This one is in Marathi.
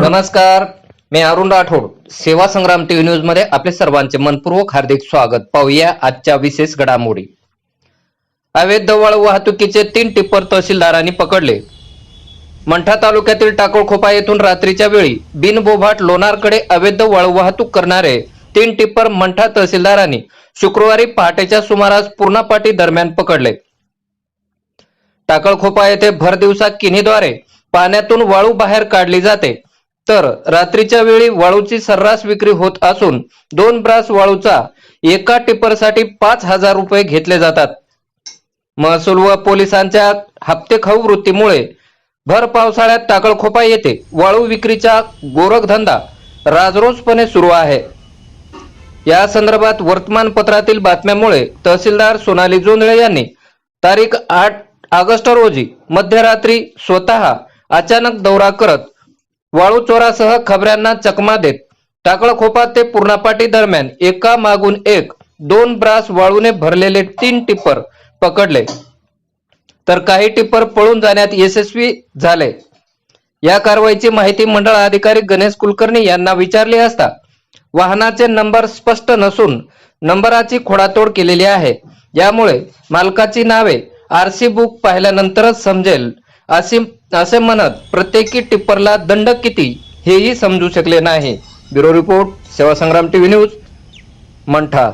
नमस्कार मी अरुण राठोड. सेवा संग्राम टीव्ही न्यूजमध्ये आपले सर्वांचे मनपूर्वक हार्दिक स्वागत. पाहूया आजच्या विशेष घडामोडी. अवैध वाळू वाहतुकीचे तीन टिप्पर तहसीलदारांनी पकडले. मंठा तालुक्यातील टाकोळखोपा येथून रात्रीच्या वेळी बिनबोभाट लोणारकडे अवैध वाळू वाहतूक करणारे तीन टिप्पर मंठा तहसीलदारांनी शुक्रवारी पहाटेच्या सुमारास पूर्णापाटी दरम्यान पकडले. टाकळखोपा येथे भर दिवसा किनीद्वारे पाण्यातून वाळू बाहेर काढली जाते. तर रात्रीच्या वेळी वाळूची सर्रास विक्री होत असून दोन ब्रास वाळूचा एका टिपरसाठी पाच हजार रुपये घेतले जातात. महसूल व पोलिसांच्या हप्तेखाऊ वृत्तीमुळे भर पावसाळ्यात टाकळखोपा येते. वाळू विक्रीचा गोरखधंदा राजरोसपणे सुरू आहे. या संदर्भात वर्तमानपत्रातील बातम्यामुळे तहसीलदार सोनाली जोंधळे यांनी तारीख आठ ऑगस्ट रोजी मध्यरात्री स्वतः अचानक दौरा करत वाळू चोरासह खबऱ्यांना चकमा देत. टाकळखोपा ते पूर्णापाटी दरम्यान एका मागून एक दोन ब्रास वाळूने भरलेले तीन टिप्पर पकडले. तर काही टिप्पर पळून जाण्यात यशस्वी झाले. या कारवाईची माहिती मंडळ अधिकारी गणेश कुलकर्णी यांना विचारली असता वाहनाचे नंबर स्पष्ट नसून नंबराची खोडातोड केलेली आहे. यामुळे मालकाची नावे आरसी बुक पाहिल्यानंतरच समजेल असे असे म्हणत प्रत्येकी टिप्परला दंड किती हेही समजू शकले नाही. ब्युरो रिपोर्ट सेवा संग्राम टीव्ही न्यूज मंठा